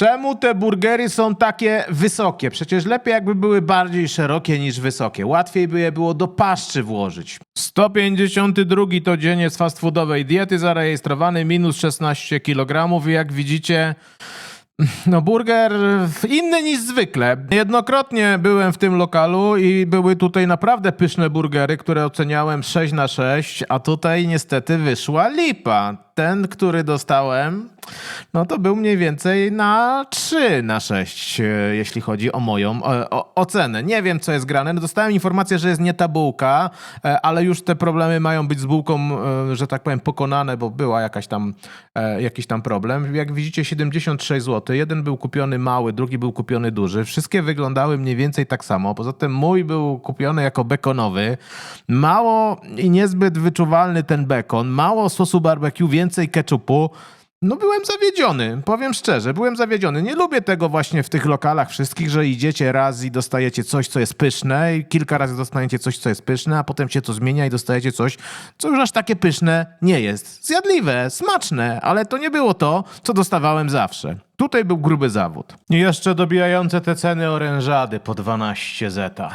Czemu te burgery są takie wysokie? Przecież lepiej jakby były bardziej szerokie niż wysokie. Łatwiej by je było do paszczy włożyć. 152 to dzień z fast foodowej diety zarejestrowany, minus 16 kg i jak widzicie... No burger inny niż zwykle. Jednokrotnie byłem w tym lokalu i były tutaj naprawdę pyszne burgery, które oceniałem 6 na 6, a tutaj niestety wyszła lipa. Ten, który dostałem, no to był mniej więcej na 3 na 6, e, jeśli chodzi o moją e, o, ocenę. Nie wiem, co jest grane. No, dostałem informację, że jest nie ta bułka, e, ale już te problemy mają być z bułką, że tak powiem, pokonane, bo była jakaś tam, jakiś tam problem. Jak widzicie, 76 zł. Jeden był kupiony mały, drugi był kupiony duży. Wszystkie wyglądały mniej więcej tak samo. Poza tym mój był kupiony jako bekonowy. Mało i niezbyt wyczuwalny ten bekon, mało sosu barbecue, więcej ketchupu. No byłem zawiedziony, powiem szczerze, byłem zawiedziony. Nie lubię tego właśnie w tych lokalach wszystkich, że idziecie raz i dostajecie coś, co jest pyszne i kilka razy dostajecie coś, co jest pyszne, a potem się to zmienia i dostajecie coś, co już aż takie pyszne nie jest. Zjadliwe, smaczne, ale to nie było to, co dostawałem zawsze. Tutaj był gruby zawód. I jeszcze dobijające te ceny orężady po 12 zeta.